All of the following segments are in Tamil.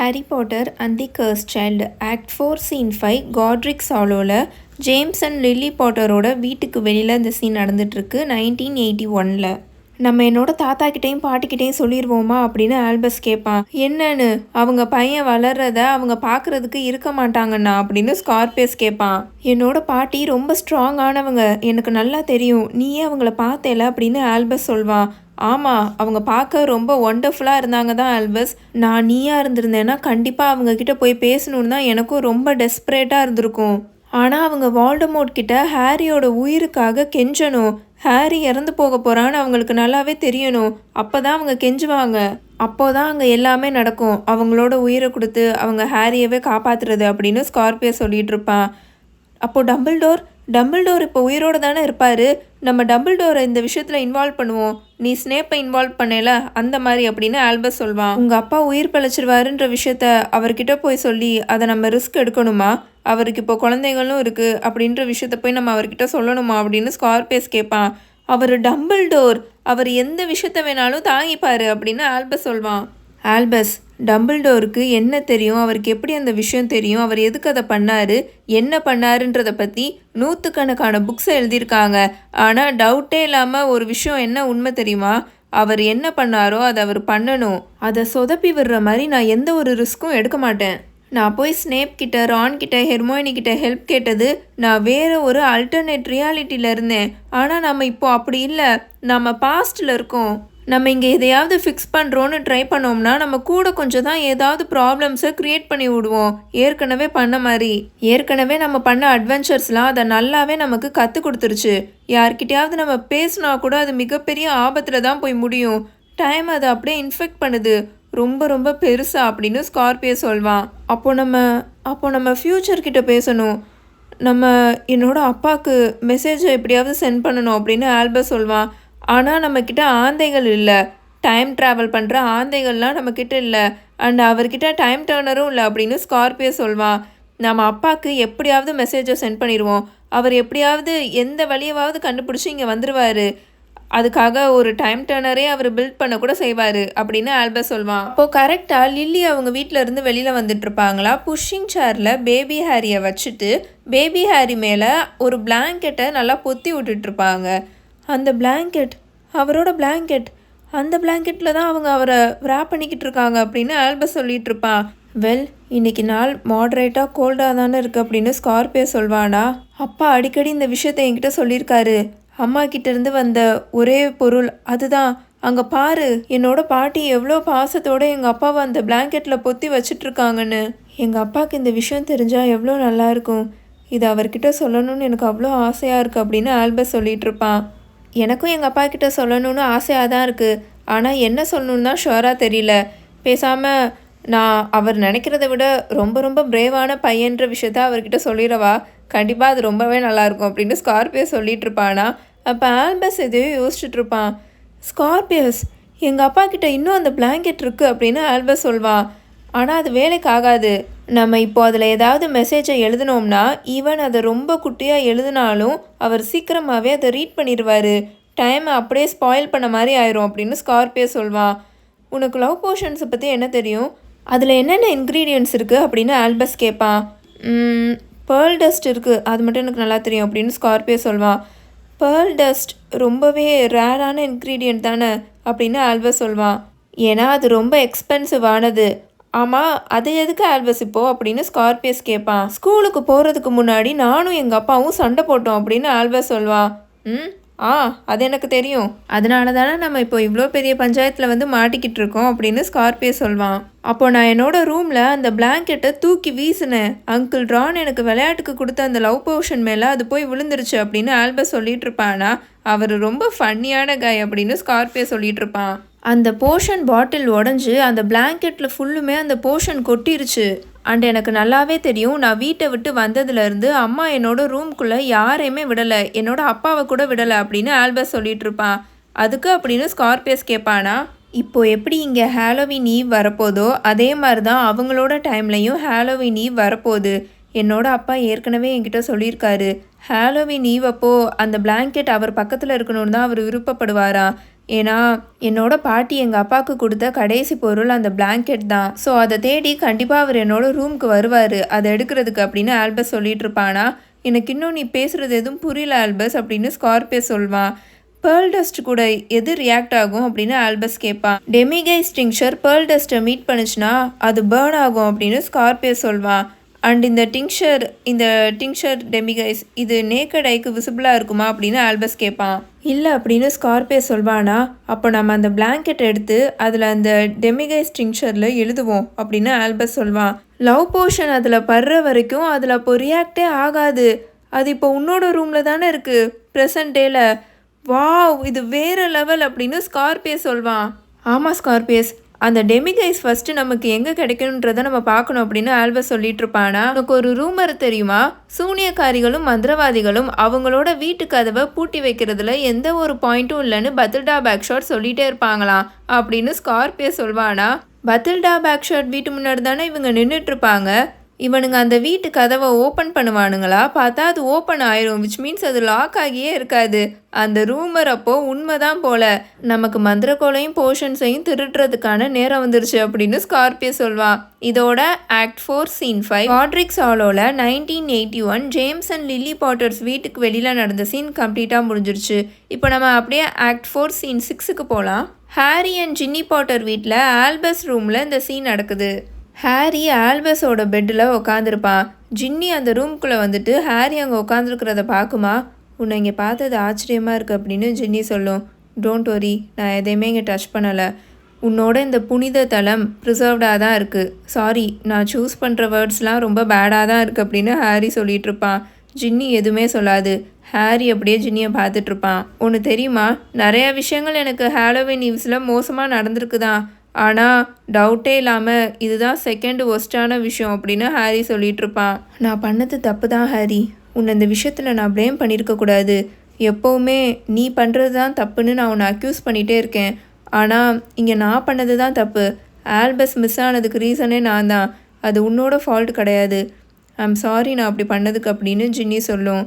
Harry Potter and the cursed child act four scene five Godric சாலோவில் James and Lily பாட்டரோட வீட்டுக்கு வெளியில் இந்த சீன் நடந்துட்டுருக்கு நைன்டீன் எயிட்டி ஒனில் நம்ம என்னோட தாத்தா கிட்டேயும் பாட்டிக்கிட்டேயும் சொல்லிடுவோமா அப்படின்னு ஆல்பஸ் கேட்பான் என்னன்னு? அவங்க பையன் வளர்றத அவங்க பார்க்கறதுக்கு இருக்க மாட்டாங்கண்ணா அப்படின்னு ஸ்கார்பியஸ் கேட்பான் என்னோட பாட்டி ரொம்ப ஸ்ட்ராங் ஆனவங்க. எனக்கு நல்லா தெரியும். நீயே அவங்கள பார்த்தேல அப்படின்னு ஆல்பஸ் சொல்வான் ஆமாம் அவங்க பார்க்க ரொம்ப ஒண்டர்ஃபுல்லாக இருந்தாங்க தான் ஆல்பஸ் நான் நீயா இருந்திருந்தேன்னா கண்டிப்பாக அவங்க கிட்ட போய் பேசணுன்னு தான் எனக்கும் ரொம்ப டெஸ்பரேட்டாக இருந்திருக்கும். ஆனால் அவங்க வால்டமோட் கிட்ட ஹாரியோட உயிருக்காக கெஞ்சணும். ஹாரி இறந்து போக போகிறான்னு அவங்களுக்கு நல்லாவே தெரியணும். அப்போ தான் அவங்க கெஞ்சுவாங்க. அப்போ தான் அங்கே எல்லாமே நடக்கும். அவங்களோட உயிரை கொடுத்து அவங்க ஹாரியவே காப்பாத்துறது அப்படின்னு ஸ்கார்பியோ சொல்லிகிட்டு இருப்பான். அப்போது டம்பிள்டோர் டம்பிள்டோர் இப்போ உயிரோடு தானே இருப்பார். நம்ம டம்பிள்டோரை இந்த விஷயத்தில் இன்வால்வ் பண்ணுவோம். நீ ஸ்னேப்பை இன்வால்வ் பண்ணல? அந்த மாதிரி அப்படின்னு ஆல்பஸ் சொல்வான். உங்கள் அப்பா உயிர் பிழைச்சிருவாருன்ற விஷயத்த அவர்கிட்ட போய் சொல்லி அதை நம்ம ரிஸ்க் எடுக்கணுமா? அவருக்கு இப்போ குழந்தைகளும் இருக்குது அப்படின்ற விஷயத்த போய் நம்ம அவர்கிட்ட சொல்லணுமா? அப்படின்னு ஸ்கார்பேஸ் கேட்பான் அவர் டம்பிள்டோர் அவர் எந்த விஷயத்த வேணாலும் தாங்கிப்பார் அப்படின்னு ஆல்பஸ் சொல்வான். ஆல்பஸ் டம்பிள்டோருக்கு என்ன தெரியும்? அவருக்கு எப்படி அந்த விஷயம் தெரியும்? அவர் எதுக்கு அதை பண்ணார்? என்ன பண்ணாருன்றதை பற்றி நூற்றுக்கணக்கான புக்ஸை எழுதியிருக்காங்க. ஆனால் டவுட்டே இல்லாமல் ஒரு விஷயம் என்ன உண்மை தெரியுமா? அவர் என்ன பண்ணாரோ அதை அவர் பண்ணணும். அதை சொதப்பி விடுற மாதிரி நான் எந்த ஒரு ரிஸ்க்கும் எடுக்க மாட்டேன். நான் போய் ஸ்னேப் கிட்ட ரான் கிட்ட ஹெர்மோயினி கிட்ட ஹெல்ப் கேட்டது நான் வேற ஒரு அல்டர்னேட் ரியாலிட்டியில் இருந்தேன். ஆனால் நம்ம இப்போ அப்படி இல்லை. நம்ம பாஸ்டில் இருக்கோம். நம்ம இங்கே எதையாவது ஃபிக்ஸ் பண்ணுறோன்னு ட்ரை பண்ணோம்னா நம்ம கூட கொஞ்சம் தான் ஏதாவது ப்ராப்ளம்ஸை க்ரியேட் பண்ணி விடுவோம். ஏற்கனவே பண்ண மாதிரி. ஏற்கனவே நம்ம பண்ண அட்வென்ச்சர்ஸ்லாம் அதை நல்லாவே நமக்கு கற்றுக் கொடுத்துருச்சு. யார்கிட்டயாவது நம்ம பேசினா கூட அது மிகப்பெரிய ஆபத்தில் தான் போய் முடியும். டைம் அதை அப்படியே இன்ஃபெக்ட் பண்ணுது. ரொம்ப ரொம்ப பெருசா அப்படின்னு ஸ்கார்பியோ சொல்வான். அப்போ நம்ம அப்போ நம்ம ஃப்யூச்சர்கிட்ட பேசணும். நம்ம என்னோட அப்பாவுக்கு மெசேஜை எப்படியாவது சென்ட் பண்ணணும் அப்படின்னு ஆல்பர் சொல்வான். ஆனால் நம்மக்கிட்ட ஆந்தைகள் இல்லை. டைம் ட்ராவல் பண்ணுற ஆந்தைகள்லாம் நம்மக்கிட்ட இல்லை. அண்ட் அவர்கிட்ட டைம் டேர்னரும் இல்லை அப்படின்னு ஸ்கார்பியோ சொல்வான் நம்ம அப்பாவுக்கு எப்படியாவது மெசேஜை சென்ட் பண்ணிடுவோம் அவர் எப்படியாவது எந்த வழியவாவது கண்டுபிடிச்சி இங்கே வந்துடுவார் அதுக்காக ஒரு டைம் டேர்னரே அவர் பில்ட் பண்ண கூட செய்வார் அப்படின்னு ஆல்பர்ட் சொல்வான் அப்போது கரெக்டாக லில்லி அவங்க வீட்டில் இருந்து வெளியில் வந்துட்டுருப்பாங்களா புஷ்ஷிங் சேரில் பேபி ஹாரியை வச்சுட்டு பேபி ஹாரி மேலே ஒரு பிளாங்கெட்டை நல்லா பொத்தி விட்டுட்ருப்பாங்க அந்த பிளாங்கெட் அவரோட பிளாங்கெட் அந்த பிளாங்கெட்டில் தான் அவங்க அவரை ரேப் பண்ணிக்கிட்டு இருக்காங்க அப்படின்னு ஆல்பஸ் சொல்லிகிட்டு இருப்பான். வெல் இன்னைக்கு நாள் மாட்ரேட்டாக கோல்டாக தானே இருக்குது அப்படின்னு ஸ்கார்பியோ சொல்வானா? அப்பா அடிக்கடி இந்த விஷயத்தை என்கிட்ட சொல்லியிருக்காரு. அம்மா கிட்டேருந்து வந்த ஒரே பொருள் அதுதான். அங்கே பாரு என்னோட பாட்டி எவ்வளோ பாசத்தோடு எங்கள் அப்பாவை அந்த பிளாங்கெட்டில் பொத்தி வச்சிட்ருக்காங்கன்னு எங்கள் அப்பாவுக்கு இந்த விஷயம் தெரிஞ்சால் எவ்வளோ நல்லாயிருக்கும் இது அவர்கிட்ட சொல்லணும்னு எனக்கு அவ்வளோ ஆசையாக இருக்குது அப்படின்னு ஆல்பஸ் சொல்லிகிட்ருப்பான் எனக்கும் எங்கள் அப்பா கிட்ட சொல்லணும்னு ஆசையாக தான் இருக்குது ஆனால் என்ன சொல்லணும்னு தான் ஷுவராக தெரியல. பேசாமல் நான் அவர் நினைக்கிறத விட ரொம்ப ரொம்ப பிரேவான பையன்ற விஷயத்த அவர்கிட்ட சொல்லிடவா? கண்டிப்பாக அது ரொம்பவே நல்லாயிருக்கும் அப்படின்னு ஸ்கார்பியோ சொல்லிட்டு இருப்பானா? அப்போ ஆல்பஸ் எதையோ யோசிச்சுட்டு இருப்பான். ஸ்கார்பியஸ் எங்கள் அப்பா கிட்ட இன்னும் அந்த பிளாங்கெட் இருக்குது அப்படின்னு ஆல்பஸ் சொல்வான். ஆனால் அது வேலைக்கு ஆகாது. நம்ம இப்போ அதில் ஏதாவது மெசேஜை எழுதினோம்னா ஈவன் அதை ரொம்ப குட்டியாக எழுதினாலும் அவர் சீக்கிரமாகவே அதை ரீட் பண்ணிடுவார். டைமை அப்படியே ஸ்பாயில் பண்ண மாதிரி ஆயிரும் அப்படின்னு ஸ்கார்பியோ சொல்வான். உனக்கு லவ் போர்ஷன்ஸை பற்றி என்ன தெரியும்? அதில் என்னென்ன இன்க்ரீடியன்ட்ஸ் இருக்குது அப்படின்னு ஆல்பஸ் கேட்பான் பேர்ல் டஸ்ட் இருக்குது அது மட்டும் எனக்கு நல்லா தெரியும் அப்படின்னு ஸ்கார்பியோ சொல்வான். பேர்ல் டஸ்ட் ரொம்பவே ரேரான இன்க்ரீடியன்ட் தானே அப்படின்னு ஆல்பஸ் சொல்வான். ஏன்னா அது ரொம்ப எக்ஸ்பென்சிவ் ஆனது. ஆமாம் அது எதுக்கு ஆல்பஸ் இப்போ? அப்படின்னு ஸ்கார்பியஸ் கேட்பான் ஸ்கூலுக்கு போகிறதுக்கு முன்னாடி நானும் எங்கள் அப்பாவும் சண்டை போட்டோம் அப்படின்னு ஆல்பஸ் சொல்வான் ம் ஆ அது எனக்கு தெரியும். அதனால தானே நம்ம இப்போ இவ்வளோ பெரிய பஞ்சாயத்தில் வந்து மாட்டிக்கிட்டு இருக்கோம் அப்படின்னு ஸ்கார்பியோ சொல்வான். அப்போ நான் என்னோட ரூமில் அந்த பிளாங்கெட்டை தூக்கி வீசினேன். அங்கிள் ரான் எனக்கு விளையாட்டுக்கு கொடுத்த அந்த லவ் போர்ஷன் மேலே அது போய் விழுந்துருச்சு அப்படின்னு ஆல்பஸ் சொல்லிட்டு இருப்பானா? அவர் ரொம்ப ஃபன்னியான காய் அப்படின்னு ஸ்கார்பியோ சொல்லிட்டு இருப்பான். அந்த போர்ஷன் பாட்டில் உடஞ்சி அந்த பிளாங்கெட்டில் ஃபுல்லுமே அந்த போர்ஷன் கொட்டிருச்சு. அண்ட் எனக்கு நல்லாவே தெரியும் நான் வீட்டை விட்டு வந்ததுலேருந்து அம்மா என்னோட ரூம்குள்ளே யாரையுமே விடலை. என்னோட அப்பாவை கூட விடலை அப்படின்னு ஆல்பஸ் சொல்லிட்டு இருப்பான். அதுக்கு அப்படின்னு ஸ்கார்பியஸ் கேட்பானா இப்போ எப்படி இங்கே ஹாலோவின் ஈவ் வரப்போதோ அதே மாதிரி தான் அவங்களோட டைம்லையும் ஹாலோவின் ஈவ் வரப்போகுது. என்னோட அப்பா ஏற்கனவே என்கிட்ட சொல்லியிருக்காரு ஹாலோவின் ஈவ் அப்போ அந்த பிளாங்கெட் அவர் பக்கத்தில் இருக்கணும்னு தான் அவர் விருப்பப்படுவாரா ஏன்னா என்னோட பாட்டி எங்கள் அப்பாவுக்கு கொடுத்த கடைசி பொருள் அந்த பிளாங்கெட் தான். ஸோ அதை தேடி கண்டிப்பாக அவர் என்னோட ரூமுக்கு வருவார். அதை எடுக்கிறதுக்கு அப்படின்னு ஆல்பஸ் சொல்லிட்டு இருப்பானா எனக்கு இன்னும் நீ பேசுகிறது எதுவும் புரியல ஆல்பஸ் அப்படின்னு ஸ்கார்பியோ சொல்வான். பேர்ல் டஸ்ட் கூட எது ரியாக்ட் ஆகும் அப்படின்னு ஆல்பஸ் கேட்பான். டெமிகை ஸ்டிங்ஷர் பேர்ல் டஸ்ட்டை மீட் பண்ணுச்சுன்னா அது பேர்ன் ஆகும் அப்படின்னு ஸ்கார்பியோ சொல்வான். அண்ட் இந்த டிங்ஷர் இந்த டிங்ஷர் டெமிகைஸ் இது நேக்கட் ஐக்கு விசிபிளாக இருக்குமா அப்படின்னு ஆல்பஸ் கேட்பான் இல்லை அப்படின்னு ஸ்கார்பியோ சொல்வானா அப்போ நம்ம அந்த பிளாங்கெட் எடுத்து அதில் அந்த டெமிகைஸ் டிங்ஷரில் எழுதுவோம் அப்படின்னு ஆல்பஸ் சொல்வான். லவ் போர்ஷன் அதில் படுற வரைக்கும் அதில் அப்போ ரியாக்டே ஆகாது. அது இப்போ உன்னோட ரூமில் தானே இருக்குது ப்ரெசன்ட் டேல. வாவ் இது வேறு லெவல் அப்படின்னு ஸ்கார்பியோ சொல்வான். ஆமாம் ஸ்கார்பியஸ் அந்த டெமிகைஸ் ஃபஸ்ட்டு நமக்கு எங்கே கிடைக்கணுன்றதை நம்ம பார்க்கணும் அப்படின்னு ஆல்பஸ் சொல்லிட்டு இருப்பானா உனக்கு ஒரு ரூமர் தெரியுமா? சூனியக்காரிகளும் மந்திரவாதிகளும் அவங்களோட வீட்டு கதவை பூட்டி வைக்கிறதுல எந்த ஒரு பாயிண்ட்டும் இல்லைன்னு பத்தில்டா பேக்ஷாட் சொல்லிட்டே இருப்பாங்களாம் அப்படின்னு ஸ்கார்பியோ சொல்வானா? பத்தில்டா பேக்ஷாட் வீட்டு முன்னாடி தானே இவங்க நின்றுட்டு இருப்பாங்க? இவனுங்க அந்த வீட்டு கதவை ஓப்பன் பண்ணுவானுங்களா? பார்த்தா அது ஓப்பன் ஆயிரும் விச் மீன்ஸ் அது லாக் ஆகியே இருக்காது. அந்த ரூமர் அப்போ உண்மைதான் போல. நமக்கு மந்திரக்கோலையும் போர்ஷன்ஸையும் திருடுறதுக்கான நேரம் வந்துருச்சு அப்படின்னு ஸ்கார்பியோ சொல்வான் இதோட act four scene five Godric's ஆலோவில் nineteen eighty one James and Lily Potters வீட்டுக்கு வெளியில் நடந்த சீன் கம்ப்ளீட்டாக முடிஞ்சிருச்சு. இப்போ நம்ம அப்படியே ஆக்ட் ஃபோர் சீன் சிக்ஸுக்கு போகலாம் ஹாரி அண்ட் ஜின்னி பாட்டர் வீட்டில் ஆல்பஸ் ரூமில் இந்த சீன் நடக்குது. ஹாரி ஆல்பஸோட பெட்டில் உக்காந்துருப்பான் ஜின்னி அந்த ரூம்குள்ளே வந்துட்டு ஹாரி அங்கே உட்காந்துருக்கிறத பார்க்குமா? உன்னை இங்கே பார்த்தது ஆச்சரியமாக இருக்குது அப்படின்னு ஜின்னி சொல்லும். டோன்ட் ஒரி நான் எதையுமே இங்கே டச் பண்ணலை. உன்னோட இந்த புனித தலம் ப்ரிசர்வ்டாக தான் இருக்குது சாரி நான் சூஸ் பண்ணுற வேர்ட்ஸ்லாம் ரொம்ப பேடாக தான் இருக்குது அப்படின்னு ஹாரி சொல்லிகிட்ருப்பான் இருப்பான் ஜின்னி எதுவுமே சொல்லாது. ஹாரி அப்படியே ஜின்னியை பார்த்துட்ருப்பான் ஒன்று தெரியுமா? நிறையா விஷயங்கள் எனக்கு ஹாலோவின் நியூஸில் மோசமாக நடந்திருக்கு தான் ஆனால் டவுட்டே இல்லாமல் இதுதான் செகண்ட் ஒஸ்ட்டான விஷயம் அப்படின்னு ஹாரி சொல்லிட்டு இருப்பான் நான் பண்ணது தப்பு தான் ஹாரி. உன்னை இந்த விஷயத்தில் நான் ப்ளேம் பண்ணியிருக்கக்கூடாது எப்போவுமே நீ பண்ணுறது தான் தப்புன்னு நான் உன்னை அக்யூஸ் பண்ணிகிட்டே இருக்கேன். ஆனால் இங்கே நான் பண்ணது தான் தப்பு. ஆல்பஸ் மிஸ் ஆனதுக்கு ரீசனே நான் தான். அது உன்னோட ஃபால்ட் கிடையாது. ஐம் சாரி நான் அப்படி பண்ணதுக்கு அப்படின்னு ஜின்னி சொல்லும்.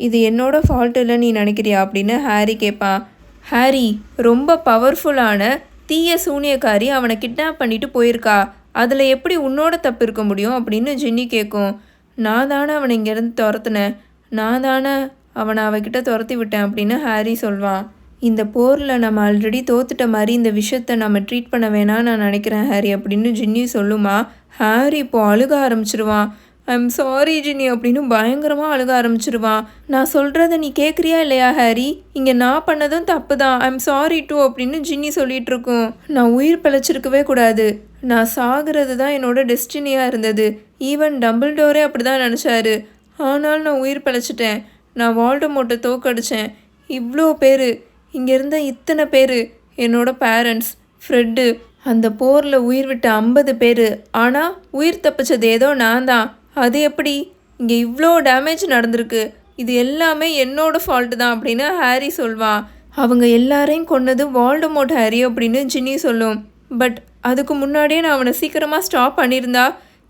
இது என்னோட ஃபால்ட் இல்லை நீ நினைக்கிறியா அப்படின்னு ஹாரி கேட்பான் ஹாரி ரொம்ப பவர்ஃபுல்லான தீய சூனியக்காரி அவனை கிட்னாப் பண்ணிட்டு போயிருக்கா. அதில் எப்படி உன்னோட தப்பு இருக்க முடியும் அப்படின்னு ஜின்னி கேட்கும் நான் தானே அவனை இங்கேருந்து துரத்துனேன். நான் தானே அவனை அவகிட்ட துரத்தி விட்டேன் அப்படின்னு ஹாரி சொல்வான். இந்த போரில் நம்ம ஆல்ரெடி தோத்துட்ட மாதிரி இந்த விஷயத்த நம்ம ட்ரீட் பண்ண வேணாம் நான் நினைக்கிறேன் ஹாரி அப்படின்னு ஜின்னி சொல்லுமா. ஹாரி இப்போ அழுக ஆரம்பிச்சிருவான். ஐம் சாரி ஜின்னி அப்படின்னு பயங்கரமாக அழுக ஆரம்பிச்சிருவான் நான் சொல்கிறத நீ கேட்குறியா இல்லையா ஹாரி? இங்கே நான் பண்ணதும் தப்பு தான் ஐம் சாரி டூ அப்படின்னு ஜின்னி சொல்லிட்டு இருக்கும் நான் உயிர் பிழைச்சிருக்கவே கூடாது. நான் சாகிறது தான் என்னோட டெஸ்டினியாக இருந்தது. ஈவன் டபுள் டோரே அப்படி தான் நினச்சாரு. ஆனாலும் நான் உயிர் பிழைச்சிட்டேன். நான் வால்டமோட்டை தோக்கடிச்சேன். இவ்வளோ பேர். இங்கே இருந்த இத்தனை பேர். என்னோட பேரண்ட்ஸ் ஃப்ரெட்டு அந்த போரில் உயிர் விட்ட ஐம்பது பேர். ஆனால் உயிர் தப்பிச்சது ஏதோ நான் தான் அது எப்படி? இங்கே இவ்வளோ டேமேஜ் நடந்திருக்கு. இது எல்லாமே என்னோட ஃபால்ட்டு தான் அப்படின்னு ஹாரி சொல்வான் அவங்க எல்லாரையும் கொன்னது வால்டமோட் ஹாரி அப்படின்னு ஜின்னி சொல்லும். பட் அதுக்கு முன்னாடியே நான் அவனை சீக்கிரமாக ஸ்டாப் பண்ணியிருந்தா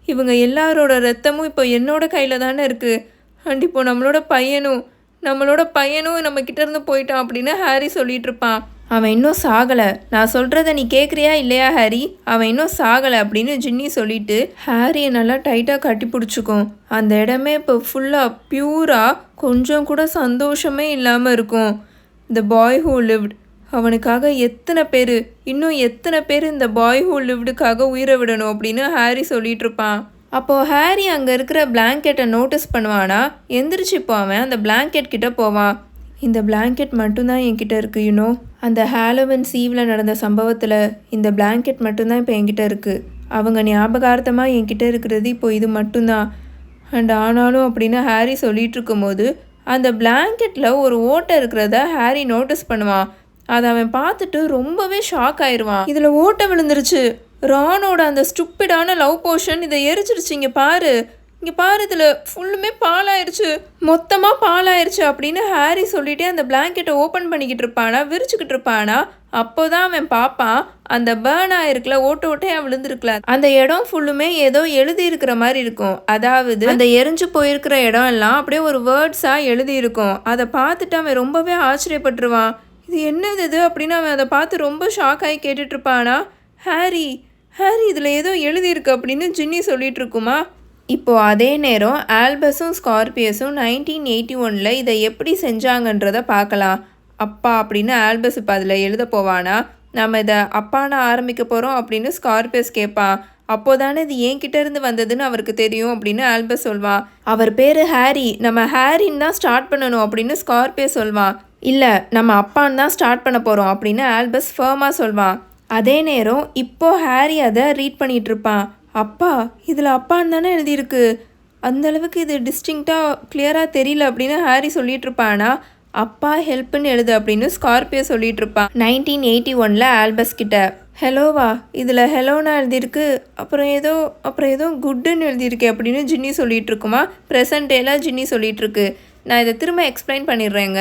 இவங்க எல்லாரோட ரத்தமும் இப்போ என்னோட கையில் தானே இருக்குது அண்ட் இப்போ நம்மளோட பையனும் நம்மளோட பையனும் நம்ம கிட்டேருந்து போயிட்டான் அப்படின்னு ஹாரி சொல்லிகிட்ருப்பான் இருப்பான். அவன் இன்னும் சாகலை. நான் சொல்கிறத நீ கேட்குறியா இல்லையா ஹாரி? அவன் இன்னும் சாகலை அப்படின்னு ஜின்னி சொல்லிட்டு ஹாரியை நல்லா டைட்டாக கட்டி பிடிச்சிக்கும். அந்த இடமே இப்போ ஃபுல்லாக பியூராக கொஞ்சம் கூட சந்தோஷமே இல்லாமல் இருக்கும். த பாய் ஹூ லிவ்ட் அவனுக்காக எத்தனை பேர் இன்னும் எத்தனை பேர் இந்த பாய் ஹூ லிவ்டுக்காக உயிரை விடணும் அப்படின்னு ஹாரி சொல்லிட்டு இருப்பான். அப்போது ஹாரி அங்கே இருக்கிற பிளாங்கெட்டை நோட்டீஸ் பண்ணுவானா? எந்திரிச்சு போவன் அந்த பிளாங்கெட் கிட்ட போவான். இந்த பிளாங்கெட் மட்டும்தான் என்கிட்ட இருக்கு யூனோ அந்த ஹாலோவன் சீவில் நடந்த சம்பவத்தில் இந்த பிளாங்கெட் மட்டும்தான் இப்போ என்கிட்ட இருக்குது அவங்க ஞாபகார்த்தமாக என்கிட்ட இருக்கிறது இப்போ இது மட்டும்தான். அண்ட் ஆனாலும் அப்படின்னு ஹாரி சொல்லிட்டு இருக்கும்போது அந்த பிளாங்கெட்டில் ஒரு ஓட்டை இருக்கிறத ஹாரி நோட்டீஸ் பண்ணுவான். அதை அவன் பார்த்துட்டு ரொம்பவே ஷாக் ஆயிடுவான் இதில் ஓட்டை விழுந்துருச்சு. ரானோட அந்த ஸ்டுப்பிடான லவ் போர்ஷன் இதை எரிச்சிருச்சிங்க பாரு. இங்கே பாரு இதில் ஃபுல்லுமே பாலாயிருச்சு மொத்தமாக பாலாயிருச்சு அப்படின்னு ஹாரி சொல்லிகிட்டே அந்த பிளாங்கெட்டை ஓப்பன் பண்ணிக்கிட்டு இருப்பானா விரிச்சுக்கிட்டு இருப்பானா அப்போ தான் அவன் பார்ப்பான் அந்த பேர்ன் ஆயிருக்குல ஓட்ட ஓட்டையாக விழுந்திருக்கல. அந்த இடம் ஃபுல்லுமே ஏதோ எழுதி இருக்கிற மாதிரி இருக்கும். அதாவது அந்த எரிஞ்சு போயிருக்கிற இடம் எல்லாம் அப்படியே ஒரு வேர்ட்ஸாக எழுதி இருக்கும் அதை பார்த்துட்டு அவன் ரொம்பவே ஆச்சரியப்பட்டுருவான். இது என்னது இது அப்படின்னு அவன் அதை பார்த்து ரொம்ப ஷாக் ஆகி கேட்டுட்ருப்பானா ஹாரி ஹாரி இதில் ஏதோ எழுதியிருக்கு அப்படின்னு ஜின்னி சொல்லிட்டு இருக்குமா? இப்போது அதே நேரம் ஆல்பஸும் ஸ்கார்பியஸும் நைன்டீன் எயிட்டி ஒனில் இதை எப்படி செஞ்சாங்கன்றதை பார்க்கலாம். அப்பா அப்படின்னு ஆல்பஸ் இப்போ அதில் எழுத போவானா? நம்ம இதை அப்பானா ஆரம்பிக்க போகிறோம் அப்படின்னு ஸ்கார்பியஸ் கேட்பான் அப்போதானே இது என்கிட்ட இருந்து வந்ததுன்னு அவருக்கு தெரியும் அப்படின்னு ஆல்பஸ் சொல்வான். அவர் பேர் ஹாரி. நம்ம ஹாரின்னு தான் ஸ்டார்ட் பண்ணணும் அப்படின்னு ஸ்கார்பியஸ் சொல்வான். இல்லை நம்ம அப்பான்னு தான் ஸ்டார்ட் பண்ண போகிறோம் அப்படின்னு ஆல்பஸ் ஃபேமாக சொல்வான். அதே நேரம் இப்போ ஹாரி அதை ரீட் பண்ணிகிட்ருப்பான் அப்பா இதில் அப்பான்னு தானே எழுதியிருக்கு. அந்தளவுக்கு இது டிஸ்டிங்க்டாக கிளியராக தெரியல அப்படின்னு ஹாரி சொல்லிட்டு இருப்பானா அப்பா ஹெல்ப்னு எழுது அப்படின்னு ஸ்கார்பியோ சொல்லிட்டு இருப்பான் நைன்டீன் எயிட்டி ஒனில் ஆல்பஸ் கிட்ட. ஹலோவா இதில் ஹெலோனா எழுதியிருக்கு. அப்புறம் ஏதோ அப்புறம் ஏதோ குட்டுன்னு எழுதியிருக்கு அப்படின்னு ஜின்னி சொல்லிட்டு இருக்குமா ப்ரெசன்ட் ஜின்னி சொல்லிட்டு இருக்கு நான் இதை திரும்ப எக்ஸ்பிளைன் பண்ணிடுறேங்க.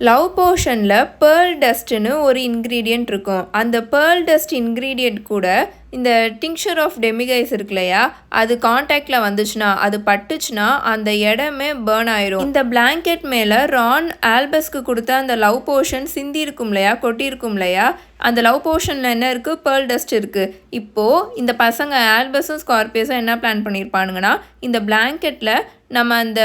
லவ் போர்ஷனில் பேர்ல் டஸ்ட்டுன்னு ஒரு இன்க்ரீடியண்ட் இருக்கும். அந்த பேர்ல் டஸ்ட் இன்க்ரீடியண்ட் கூட இந்த டிங்ஷர் ஆஃப் டெமிகைஸ் இருக்கு இல்லையா அது காண்டாக்டில் வந்துச்சுன்னா அது பட்டுச்சுன்னா அந்த இடமே பேர்ன் ஆயிரும். இந்த பிளாங்கெட் மேலே ரான் ஆல்பஸ்க்கு கொடுத்த அந்த லவ் போர்ஷன் சிந்தி இருக்கும் இல்லையா கொட்டியிருக்கும் இல்லையா அந்த லவ் போர்ஷனில் என்ன இருக்குது பேர்ல் டஸ்ட் இருக்குது இப்போது இந்த பசங்க ஆல்பஸும் ஸ்கார்பியஸும் என்ன பிளான் பண்ணியிருப்பானுங்கன்னா இந்த பிளாங்கெட்டில் நம்ம அந்த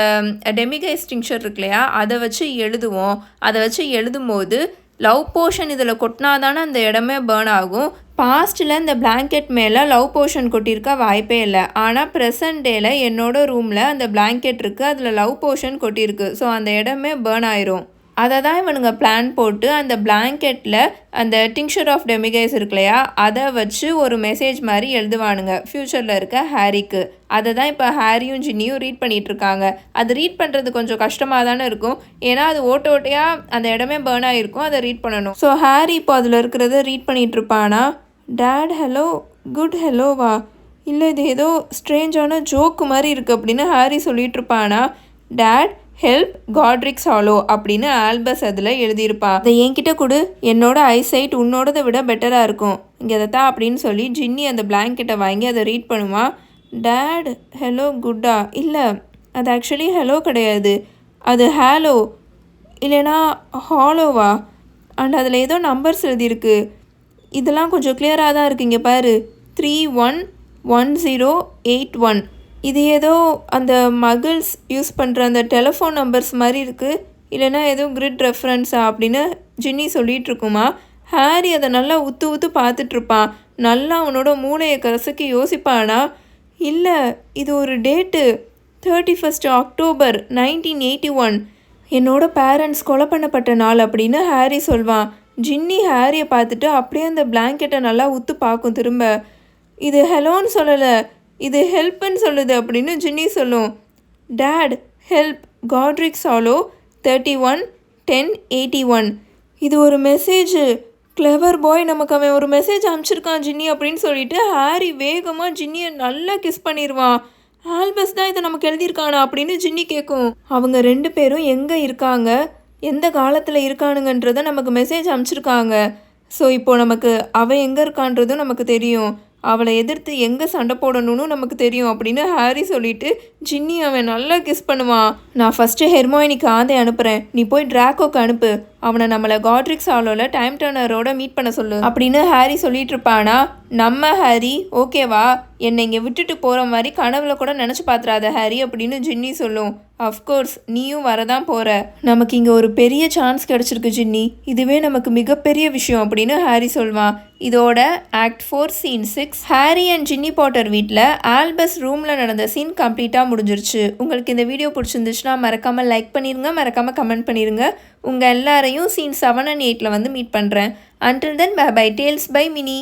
டெமிகைஸ் டிங்ஷர் இருக்கு இல்லையா? அதை வச்சு எழுதுவோம். அதை வச்சு எழுதும்போது லவ் போர்ஷன் இதில் கொட்டினா தானே அந்த இடமே பேர்ன் ஆகும். பாஸ்ட்டில் இந்த பிளாங்கெட் மேலே லவ் போர்ஷன் கொட்டியிருக்க வாய்ப்பே இல்லை. ஆனால் ப்ரெசன்ட் டேயில் என்னோட ரூமில் அந்த பிளாங்கெட் இருக்குது அதில் லவ் போர்ஷன் கொட்டியிருக்கு. ஸோ அந்த இடமே பேர்ன் ஆயிரும். அதை தான் இவனுங்க பிளான் போட்டு அந்த பிளாங்கெட்டில் அந்த டிங்ஷர் ஆஃப் டெமிகைஸ் இருக்கு இல்லையா அதை வச்சு ஒரு மெசேஜ் மாதிரி எழுதுவானுங்க. ஃப்யூச்சரில் இருக்க ஹாரிக்கு. அதை தான் இப்போ ஹாரியும் ஜின்னியும் ரீட் பண்ணிகிட்டு இருக்காங்க அது ரீட் பண்ணுறது கொஞ்சம் கஷ்டமாக தானே இருக்கும். ஏன்னா அது ஓட்ட ஓட்டையாக அந்த இடமே பேர்ன் ஆகிருக்கும் அதை ரீட் பண்ணணும். ஸோ ஹாரி இப்போ அதில் இருக்கிறத ரீட் பண்ணிகிட்டு இருப்பானா டேட் ஹலோ குட் ஹலோவா இல்லை இது ஏதோ ஸ்ட்ரேஞ்சான ஜோக்கு மாதிரி இருக்குது அப்படின்னு ஹாரி சொல்லிகிட்டு இருப்பானா டேட் ஹெல்ப் காட்ரிக்ஸ் ஹாலோ அப்படின்னு ஆல்பஸ் அதில் எழுதியிருப்பா. அதை என்கிட்ட கொடு. என்னோட ஐசைட் உன்னோடதை விட பெட்டராக இருக்கும். இங்கே அதை தான் அப்படின்னு சொல்லி ஜின்னி அந்த பிளாங்கெட்டை வாங்கி அதை ரீட் பண்ணுவான் டேட் ஹலோ குட்டா இல்லை அது ஆக்சுவலி ஹலோ கிடையாது. அது ஹேலோ இல்லைனா ஹாலோவா அண்ட் அதில் ஏதோ நம்பர்ஸ் எழுதியிருக்கு. இதெல்லாம் கொஞ்சம் கிளியராக தான் இருக்கு இங்கே பாரு. Three one one zero eight one இது ஏதோ அந்த மகிழ்ஸ் யூஸ் பண்ணுற அந்த டெலஃபோன் நம்பர்ஸ் மாதிரி இருக்குது இல்லைன்னா ஏதோ கிரிட் ரெஃபரன்ஸா அப்படின்னு ஜின்னி சொல்லிகிட்டு இருக்குமா? ஹாரி அதை நல்லா உத்து உத்து பார்த்துட்ருப்பான் நல்லா அவனோட மூளையை கசக்கி யோசிப்பானா? இல்லை இது ஒரு date thirty first October nineteen eighty one என்னோட பேரண்ட்ஸ் கொலை பண்ணப்பட்ட நாள் அப்படின்னு ஹாரி சொல்வான். ஜின்னி ஹாரியை பார்த்துட்டு அப்படியே அந்த பிளாங்கெட்டை நல்லா உத்து பார்க்கும் திரும்ப. இது ஹலோன்னு சொல்லலை இது ஹெல்ப்னு சொல்லுது அப்படின்னு ஜின்னி சொல்லும். Date help Godric Hollow thirty one ten eighty one இது ஒரு மெசேஜு கிளவர் பாய் நமக்கு அவன் ஒரு மெசேஜ் அனுப்பிச்சிருக்கான் ஜின்னி அப்படின்னு சொல்லிட்டு ஹாரி வேகமாக ஜின்னியை நல்லா கிஸ் பண்ணிடுவான் ஆல்பஸ் தான் இதை நமக்கு எழுதியிருக்கானா அப்படின்னு ஜின்னி கேட்கும் அவங்க ரெண்டு பேரும் எங்கே இருக்காங்க? எந்த காலத்தில் இருக்கானுங்கன்றதை நமக்கு மெசேஜ் அனுப்பிச்சிருக்காங்க. ஸோ இப்போது நமக்கு அவன் எங்கே இருக்கான்றதும் நமக்கு தெரியும். அவளை எதிர்த்து எங்கே சண்டை போடணும்னு நமக்கு தெரியும் அப்படின்னு ஹாரி சொல்லிட்டு ஜின்னி அவன் நல்லா கிஸ் பண்ணுவான். நான் ஃபஸ்ட்டு ஹெர்மோயினிக்கு ஆந்தை அனுப்புகிறேன் நீ போய் ட்ராக்கோக்கு அனுப்பு. அவனை நம்மளை காட்ரிக்ஸ் ஹாலோவில் டைம் டர்னரோட மீட் பண்ண சொல்லு. அப்படின்னு ஹாரி சொல்லிட்டு இருப்பானா நம்ம ஹாரி ஓகேவா? என்னை இங்கே விட்டுட்டு போகிற மாதிரி கனவுல கூட நினச்சி பார்த்துறாத ஹாரி அப்படின்னு ஜின்னி சொல்லும். அஃப்கோர்ஸ் நீயும் வரதான் போகிற நமக்கு இங்கே ஒரு பெரிய சான்ஸ் கிடச்சிருக்கு ஜின்னி. இதுவே நமக்கு மிகப்பெரிய விஷயம் அப்படின்னு ஹாரி சொல்வான். இதோட act four scene six Harry and Ginny Potter வீட்டில் ஆல்பஸ் ரூமில் நடந்த சீன் கம்ப்ளீட்டாக முடிஞ்சிருச்சு. உங்களுக்கு இந்த வீடியோ பிடிச்சிருந்துச்சுன்னா மறக்காமல் லைக் பண்ணிடுங்க மறக்காமல் கமெண்ட் பண்ணிடுங்க உங்கள் எல்லாரையும் சீன் செவன் அண்ட் எயிட்டில் வந்து மீட் பண்ணுறேன் until then bye bye tales by Mini